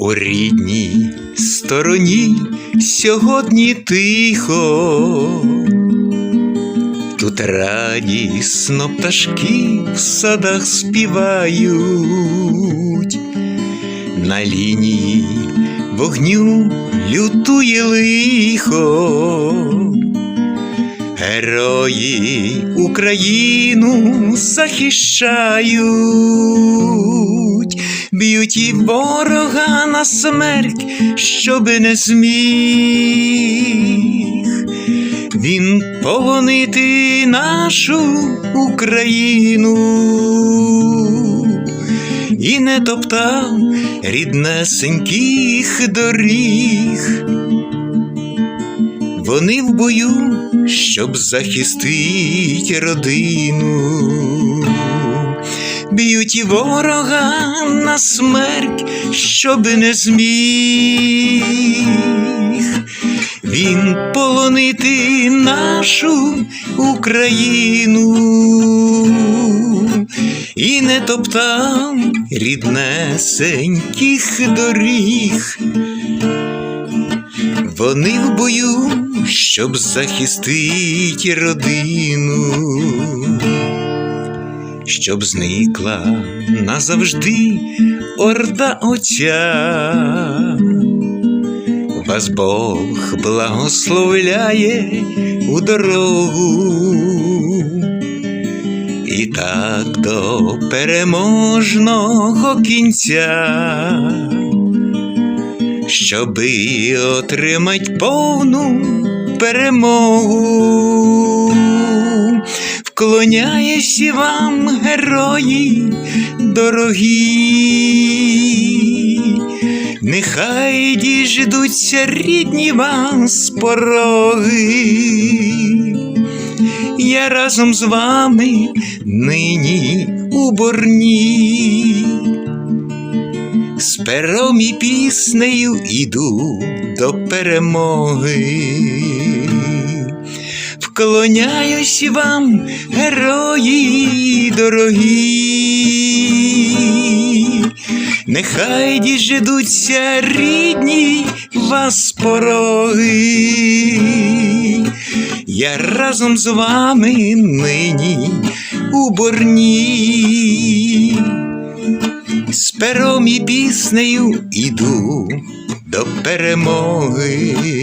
У рідній стороні. Сьогодні тихо, тут радісно пташки в садах співають, на лінії вогню лютує лихо. Герої Україну захищають, б'ють і ворога на смерть, щоби не зміг. Він полонити нашу Україну і не топтав ріднесеньких доріг. Вони в бою, щоб захистить родину, б'ють і ворога на смерть, щоби не зміг. Він полонити нашу Україну і не топтав ріднесеньких доріг. Вони в бою, щоб захистить родину, щоб зникла назавжди орда отця. Вас Бог благословляє у дорогу, і так до переможного кінця щоби отримать повну перемогу. Вклоняюся вам, герої дорогі, нехай діждуться рідні вас пороги. Я разом з вами нині у борні з пером і піснею іду до перемоги. Вклоняюсь вам, герої дорогі, нехай діждуться рідні вас пороги. Я разом з вами нині у борні з пером і піснею іду до перемоги.